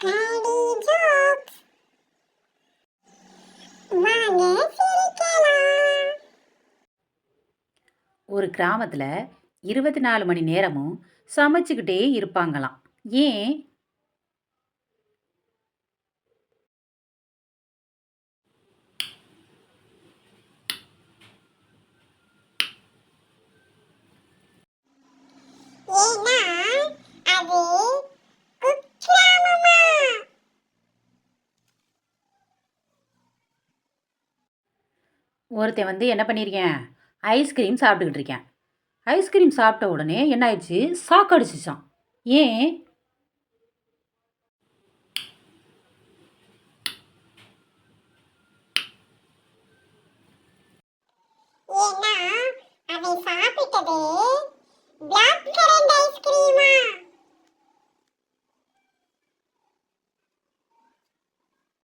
வாங்க சிரிக்கலாம் ஒரு கிராமத்தில் இருபத்தி நாலு மணி நேரமும் சமைச்சுக்கிட்டே இருப்பாங்களாம். ஏன்? ஒருத்தன் வந்து என்ன பண்ணியிருக்கேன் ஐஸ்கிரீம் சாப்பிட்டுக்கிட்டு இருக்கேன். ஐஸ்கிரீம் சாப்பிட்ட உடனே என்ன ஆயிடுச்சு? சாக்கடிச்சிச்சான் ஏன்? ஏன்னா அதை சாப்பிட்டதே